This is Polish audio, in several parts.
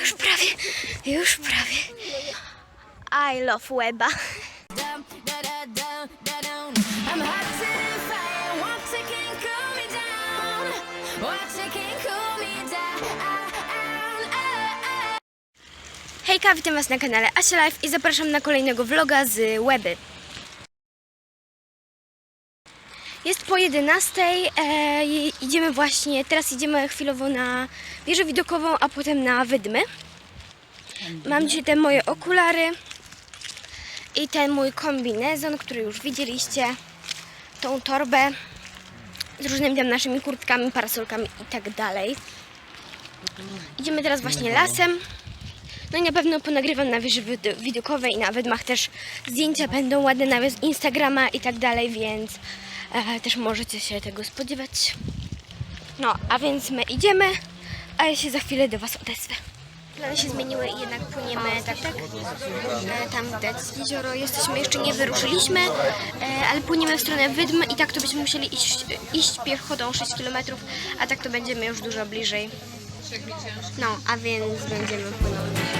Już prawie, już prawie. I love weba. Hejka, witam Was na kanale Asia Life i zapraszam na kolejnego vloga z Weby. Jest po 11, e, idziemy właśnie, teraz idziemy chwilowo na wieżę widokową, a potem na Wydmy. Mam dzisiaj te moje okulary i ten mój kombinezon, który już widzieliście, tą torbę z różnymi tam naszymi kurtkami, parasolkami i tak dalej. Idziemy teraz właśnie lasem. No i na pewno ponagrywam na wieży wid- widokowej i na wydmach też zdjęcia będą ładne na Instagrama i tak dalej, więc e, też możecie się tego spodziewać. No, a więc my idziemy, a ja się za chwilę do Was odezwę. Plany się zmieniły i jednak płyniemy tak, tak. E, tam widać jezioro, jesteśmy, jeszcze nie wyruszyliśmy, e, ale płyniemy w stronę Wydm i tak to byśmy musieli iść, iść piechotą 6 km, a tak to będziemy już dużo bliżej. No, a więc będziemy płynąć.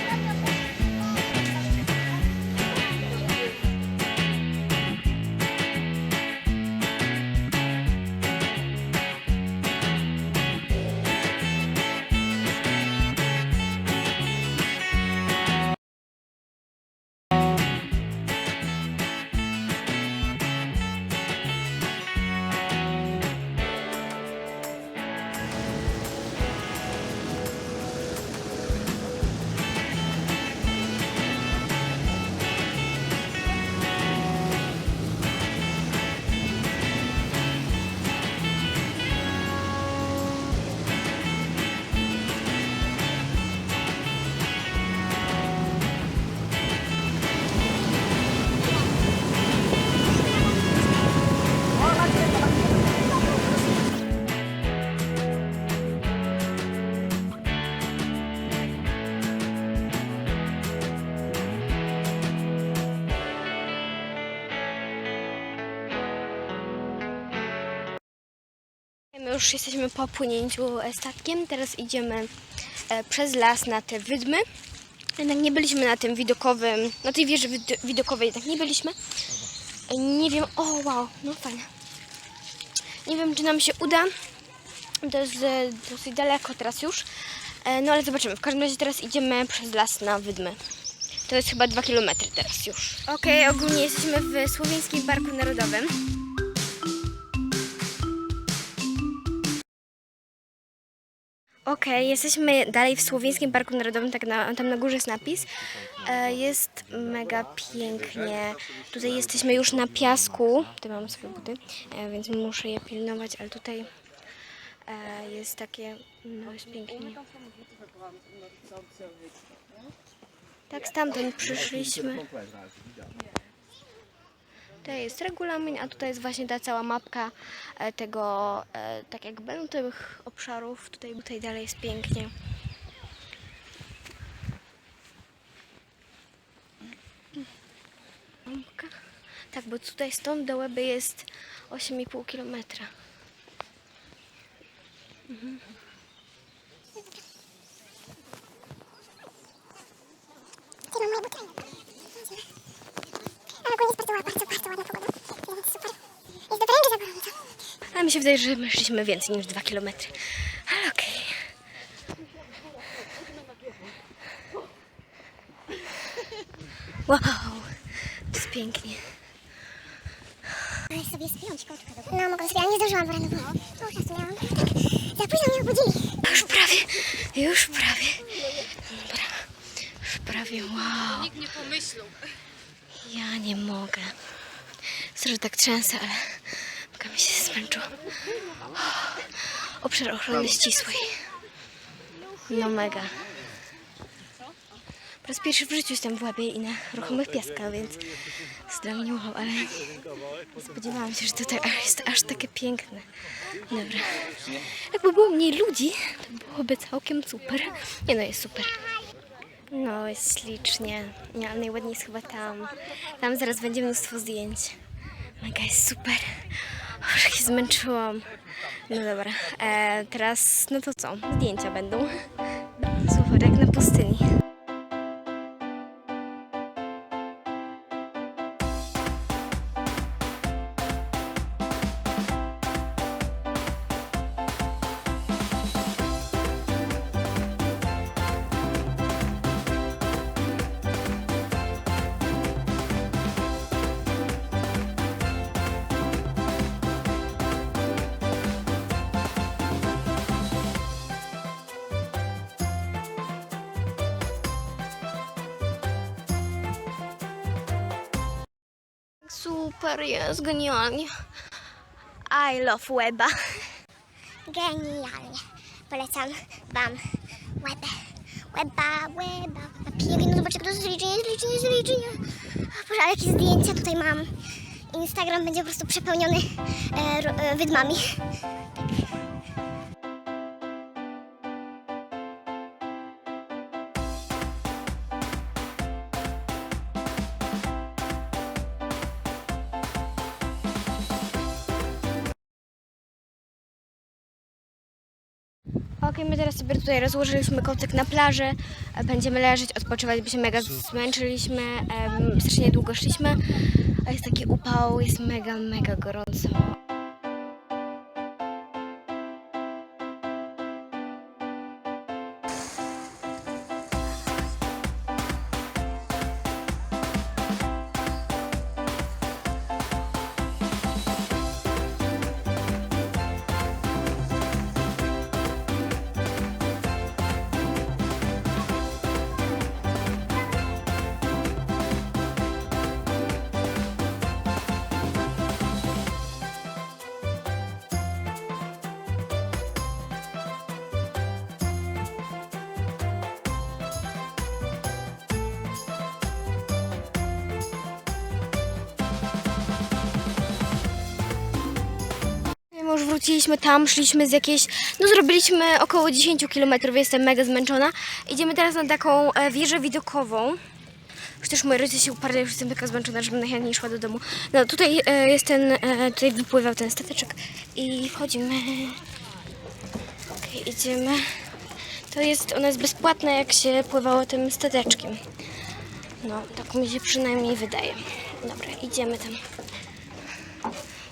Już jesteśmy po płynięciu statkiem, teraz idziemy e, przez las na te wydmy. Jednak nie byliśmy na tym widokowym, na tej wieży wid- widokowej jednak nie byliśmy. E, Nie wiem, o wow, no fajnie. Nie wiem, czy nam się uda. To jest e, dosyć daleko teraz już. No ale zobaczymy. W każdym razie teraz idziemy przez las na wydmy. To jest chyba 2 km teraz już. Okej, ogólnie jesteśmy w Słowiańskim Parku Narodowym. Okej, jesteśmy dalej w Słowiańskim Parku Narodowym, tak na, tam na górze jest napis. E, jest mega pięknie. Tutaj jesteśmy już na piasku. Tutaj mam swoje buty, e, więc muszę je pilnować, ale tutaj e, jest takie, no jest pięknie. Tak stamtąd przyszliśmy. Tutaj jest regulamin, a tutaj jest właśnie ta cała mapka e, tego, e, tak jakby no, tych obszarów. Tutaj, tutaj dalej jest pięknie. Tak, bo tutaj stąd do Łeby jest 8,5 kilometra. Ty mam moje buty. Ale ogólnie jest bardzo, ładna, bardzo, bardzo ładna pogoda. Więc super. Jest dobrze, że gorąco. Ale mi się wydaje, że my szliśmy więcej niż 2 kilometry. Ale okej. Wow, to jest pięknie. Ale sobie spiąć kotkę do No, mogłam sobie, ale nie zdążyłam, bo rano było. Mało czasu miałam. Tak, za późno mnie obudzili. Już prawie, już prawie. Dobra, już prawie, wow. Nikt nie pomyślał. Ja nie mogę. Sorry, tak trzęsę, ale noga mi się zmęczyła. Obszar ochrony ścisłej. No mega. Po raz pierwszy w życiu jestem w łabie i na ruchomych piaskach, więc jest dla mnie wow, ale nie spodziewałam się, że tutaj jest aż takie piękne. Dobra. Jakby było mniej ludzi, to byłoby całkiem super. Nie no, jest super. No, jest ślicznie. Nie, ale najładniej jest chyba tam. Tam zaraz będzie mnóstwo zdjęć. Mega jest super. Jak się zmęczyłam. No dobra, e, teraz, no to co? Zdjęcia będą. Super, jest genialnie. I love weba. Genialnie. Polecam wam webę. Weba, weba. Pięknie, no zobaczcie, jak to zliczenie, zliczenie, zliczenie. Boże, ale jakie zdjęcia tutaj mam. Instagram będzie po prostu przepełniony e, e, wydmami. Okej, my teraz sobie tutaj rozłożyliśmy kocyk na plaży. E, Będziemy leżeć, odpoczywać, bo się mega zmęczyliśmy. em, Strasznie długo szliśmy. A jest taki upał, jest mega, mega gorąco. Wróciliśmy tam, szliśmy z jakiejś, no zrobiliśmy około 10 km, jestem mega zmęczona. Idziemy teraz na taką e, wieżę widokową. Też moi rodzice się uparli, już jestem taka zmęczona, żebym najchętniej szła do domu. No tutaj e, jest ten, e, tutaj wypływał ten stateczek i wchodzimy. Okej, idziemy. To jest, ona jest bezpłatna, jak się pływało tym stateczkiem. No, tak mi się przynajmniej wydaje. Dobra, idziemy tam.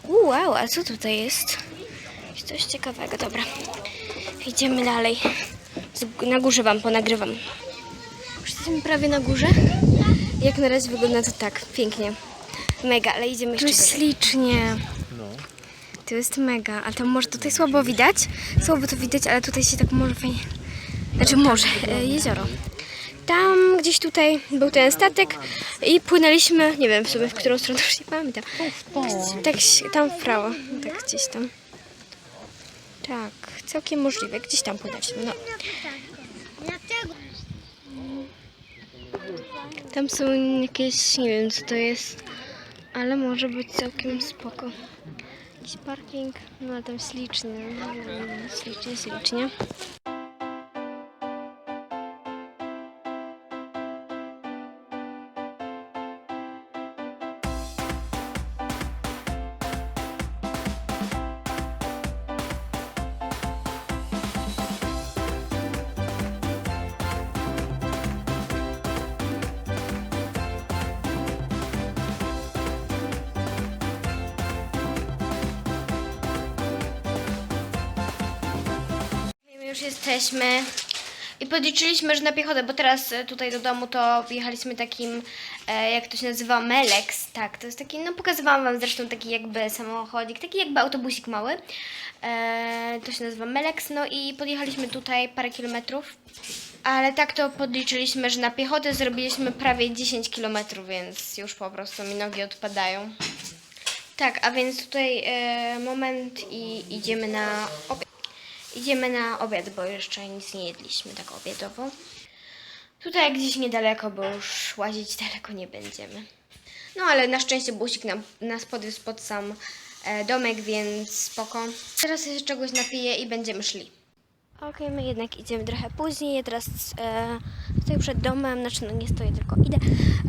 Wow, a co tutaj jest? Jest Coś ciekawego, dobra. Idziemy dalej. Na górze wam ponagrywam. Już jesteśmy prawie na górze. Jak na razie wygląda to tak, pięknie. Mega, ale idziemy jeszcze ślicznie. To jest mega, ale tam może tutaj słabo widać. Słabo to widać, ale tutaj się tak może fajnie... Znaczy może, e, jezioro. Tam gdzieś tutaj był ten statek i płynęliśmy, nie wiem w sumie w którą stronę, już nie pamiętam. Tak, tam w prawo, tak gdzieś tam. Tak, całkiem możliwe, gdzieś tam płynęliśmy, no. Tam są jakieś, nie wiem co to jest, ale może być całkiem spoko. Jakiś parking, no tam ślicznie, no, ślicznie, ślicznie. Jesteśmy i podliczyliśmy, że na piechotę, bo teraz e, tutaj do domu to jechaliśmy takim, e, jak to się nazywa, Melex, tak, to jest taki, no pokazywałam Wam zresztą taki jakby samochodzik, taki jakby autobusik mały, e, to się nazywa Melex, no i podjechaliśmy tutaj parę kilometrów, ale tak to podliczyliśmy, że na piechotę zrobiliśmy prawie 10 kilometrów, więc już po prostu mi nogi odpadają. Tak, a więc tutaj moment i idziemy na obiad. Idziemy na obiad, bo jeszcze nic nie jedliśmy tak obiadowo. Tutaj gdzieś niedaleko, bo już łazić daleko nie będziemy. No ale na szczęście busik nam, nas podwiózł pod sam e, domek, więc spoko. Teraz się czegoś napiję i będziemy szli. Okej, my jednak idziemy trochę później. Ja teraz e, stoję przed domem, znaczy no nie stoję, tylko idę.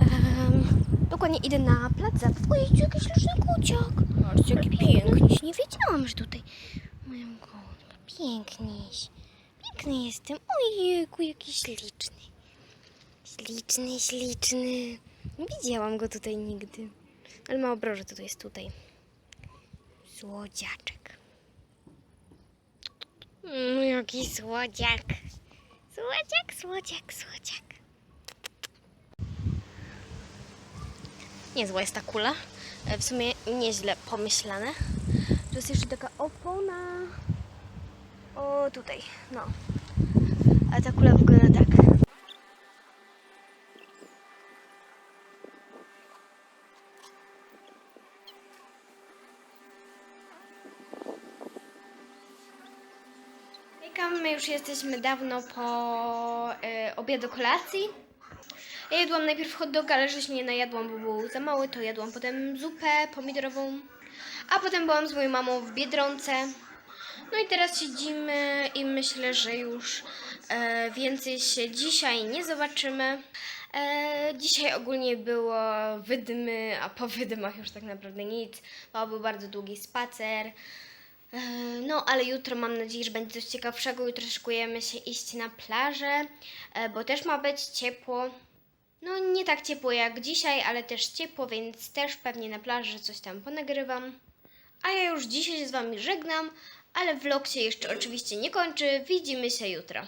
Em, dokładnie idę na plac zabaw. Ojej, jakiś liczny kuciak. Patrzcie, jaki piękny. Nie wiedziałam, że tutaj. Piękniś. Piękny jestem. Ojejku, jaki śliczny. Śliczny, śliczny. Nie widziałam go tutaj nigdy. Ale ma obroże, to jest tutaj. Słodziaczek. Mm, jaki słodziak. Słodziak, słodziak, słodziak. Niezła jest ta kula. E, W sumie nieźle pomyślane. Tu jest jeszcze taka opona. O, tutaj, no. A ta kula wygląda tak. My już jesteśmy dawno po y, obiedu kolacji. Ja jadłam najpierw hot dog, ale że się nie najadłam, bo był za mały, to jadłam potem zupę pomidorową, a potem byłam z moją mamą w Biedronce. No i teraz siedzimy i myślę, że już e, więcej się dzisiaj nie zobaczymy. E, dzisiaj ogólnie było wydmy, a po wydmach już tak naprawdę nic, bo był bardzo długi spacer. E, No, ale jutro mam nadzieję, że będzie coś ciekawszego. Jutro szykujemy się iść na plażę, e, bo też ma być ciepło. No, nie tak ciepło jak dzisiaj, ale też ciepło, więc też pewnie na plaży coś tam ponagrywam. A ja już dzisiaj się z Wami żegnam, ale vlog się jeszcze oczywiście nie kończy. Widzimy się jutro.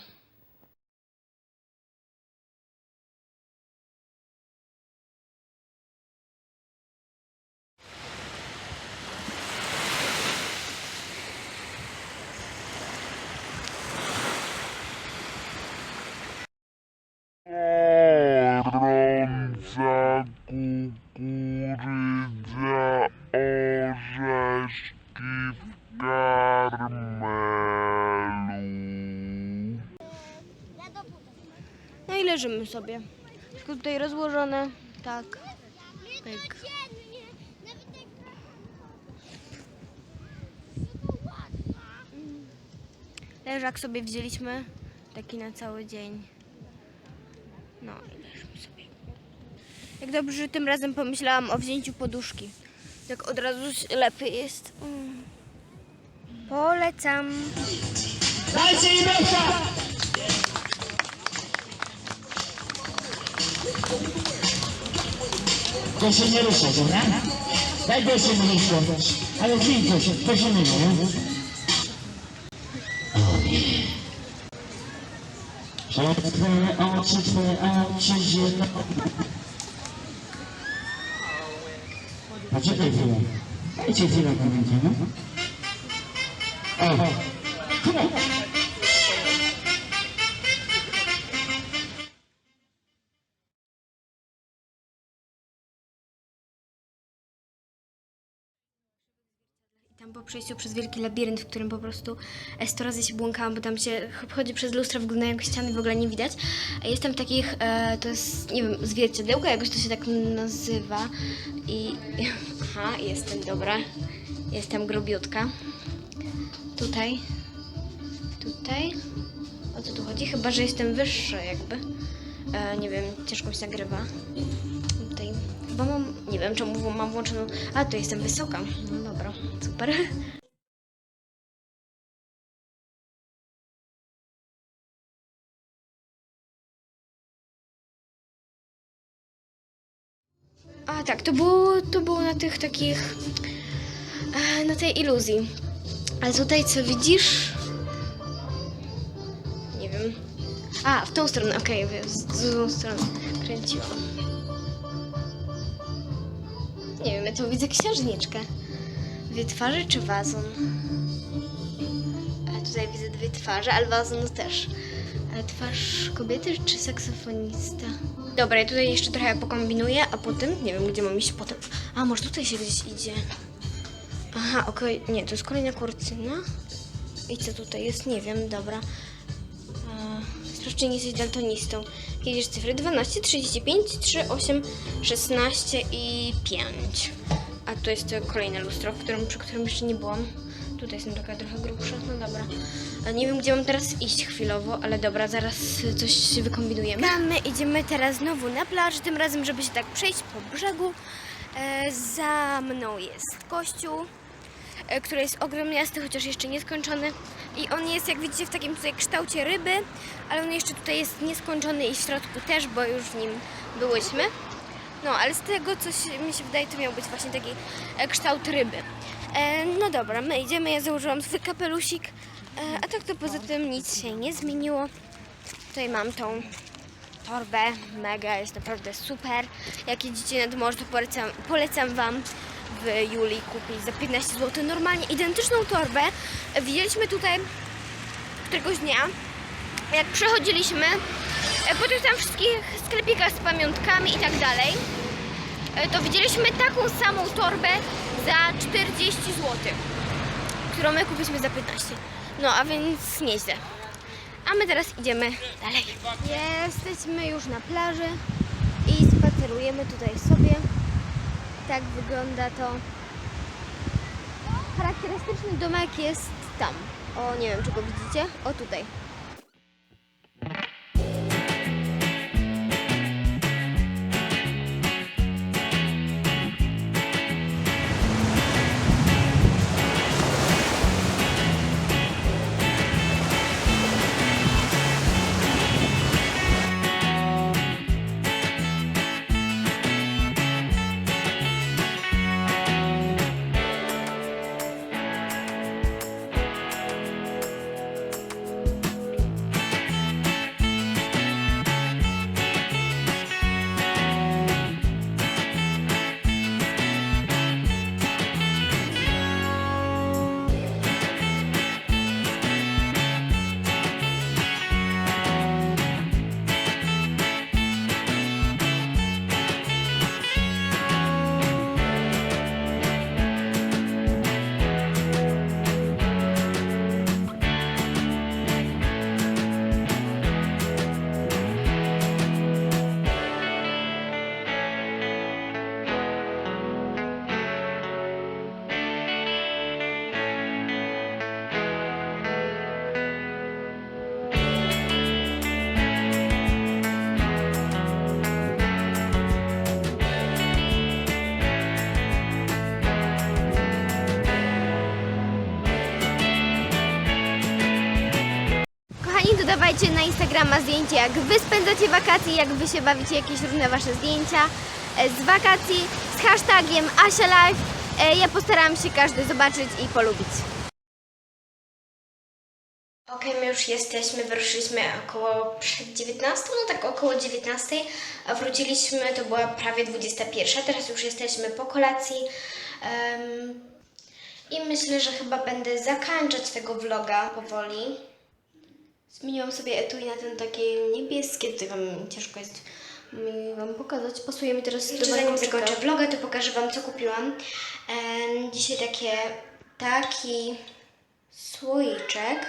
No i leżymy sobie. Wszystko tutaj rozłożone. Tak. Pyk. Leżak sobie wzięliśmy. Taki na cały dzień. No i leżymy sobie. Jak dobrze, że tym razem pomyślałam o wzięciu poduszki. Tak od razu lepiej jest. Mm. Polecam. Dajcie im To się nie rusza, dobra? Daj go się nie rusza. Ale to się, się nie nie? Że twoje oczy, twoje oczy zielone. Poczekaj chwilę. Dajcie chwilę, pamiętaj, no. O, come on. Po przejściu przez wielki labirynt, w którym po prostu e, 100 razy się błąkałam, bo tam się chodzi przez lustro, wyglądają jak ściany, w ogóle nie widać. A jest tam takich, e, to jest, nie wiem, zwierciadełka, jakoś to się tak nazywa. I, aha, jestem dobra. Jestem grubiutka. Tutaj. Tutaj. O co tu chodzi? Chyba, że jestem wyższa jakby. E, nie wiem, ciężko się nagrywa. Chyba mam, nie wiem czemu mam włączoną, a tu jestem wysoka. No dobra, super. A tak, to było, to było na tych takich, e, na tej iluzji. A tutaj co widzisz? Nie wiem. A, w tą stronę, okej, okay, z tą stronę kręciłam. Nie wiem, ja tu widzę księżniczkę. Dwie twarze czy wazon? A tutaj widzę dwie twarze, ale wazon też. Ale twarz kobiety czy saksofonista? Dobra, ja tutaj jeszcze trochę pokombinuję, a potem, nie wiem gdzie mam iść potem. A, może tutaj się gdzieś idzie. Aha, okej, nie, to jest kolejna kurtyna. I co tutaj jest? Nie wiem, dobra. Sprawdź, nie jesteś daltonistą. Jedziesz cyfry 12, 35, 3, 8, 16 i 5. A tu jest kolejne lustro, w którym, przy którym jeszcze nie byłam. Tutaj jestem taka trochę grubsza, no dobra. Nie wiem, gdzie mam teraz iść chwilowo, ale dobra, zaraz coś wykombinujemy. A my idziemy teraz znowu na plażę, tym razem, żeby się tak przejść po brzegu. E, za mną jest kościół e, który jest ogromniasty, chociaż jeszcze nieskończony. I on jest, jak widzicie, w takim tutaj kształcie ryby, ale on jeszcze tutaj jest nieskończony i w środku też, bo już w nim byłyśmy. No, ale z tego, co się, mi się wydaje, to miał być właśnie taki e, kształt ryby. E, no dobra, my idziemy, ja założyłam swój kapelusik, e, a tak to poza tym nic się nie zmieniło. Tutaj mam tą torbę, mega, jest naprawdę super. Jak jedziecie nad morze, to polecam, polecam Wam w Julii kupić za 15 zł normalnie identyczną torbę. Widzieliśmy tutaj któregoś dnia, jak przechodziliśmy e, po tych tam wszystkich sklepikach z pamiątkami i tak dalej, e, to widzieliśmy taką samą torbę za 40 zł, którą my kupiliśmy za 15. No a więc nieźle. A my teraz idziemy dalej. Jesteśmy już na plaży i spacerujemy tutaj sobie. Tak wygląda to. Charakterystyczny domek jest tam. O, nie wiem, czy go widzicie. O, tutaj. Dodawajcie na Instagrama zdjęcia, jak wy spędzacie wakacje, jak wy się bawicie, jakieś różne wasze zdjęcia e, z wakacji z hashtagiem AsiaLife. E, Ja postaram się każdy zobaczyć i polubić. Okej, my już jesteśmy, wyruszyliśmy około przed 19, no tak około 19, a wróciliśmy, to była prawie 21, teraz już jesteśmy po kolacji. Em, I myślę, że chyba będę zakończać tego vloga powoli. Zmieniłam sobie etui na ten takie niebieskie, tutaj wam ciężko jest mi wam pokazać. Pasuje mi teraz Jeszcze do zanim zakończę vloga, to pokażę wam co kupiłam. Em, dzisiaj takie, taki słoiczek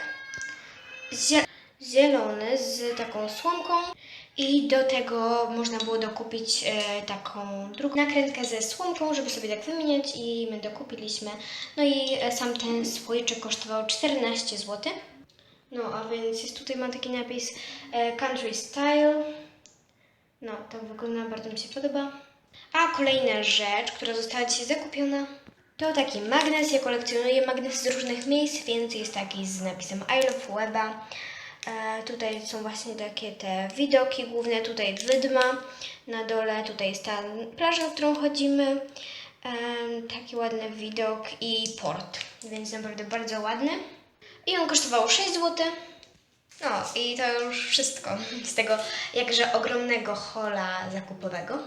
zie- zielony z taką słomką i do tego można było dokupić e, taką drugą nakrętkę ze słomką, żeby sobie tak wymieniać i my dokupiliśmy. No i e, sam ten słoiczek kosztował 14 zł. No, a więc jest tutaj ma taki napis e, Country Style. No, tak wygląda, bardzo mi się podoba. A kolejna rzecz, która została dzisiaj zakupiona, to taki magnes. Ja kolekcjonuję magnesy z różnych miejsc, więc jest taki z napisem I love Weba. E, tutaj są właśnie takie te widoki główne, tutaj wydma na dole, tutaj jest ta plaża, na którą chodzimy. Em, taki ładny widok i port, więc naprawdę bardzo ładny. I on kosztował 6 zł. No i to już wszystko z tego jakże ogromnego hola zakupowego.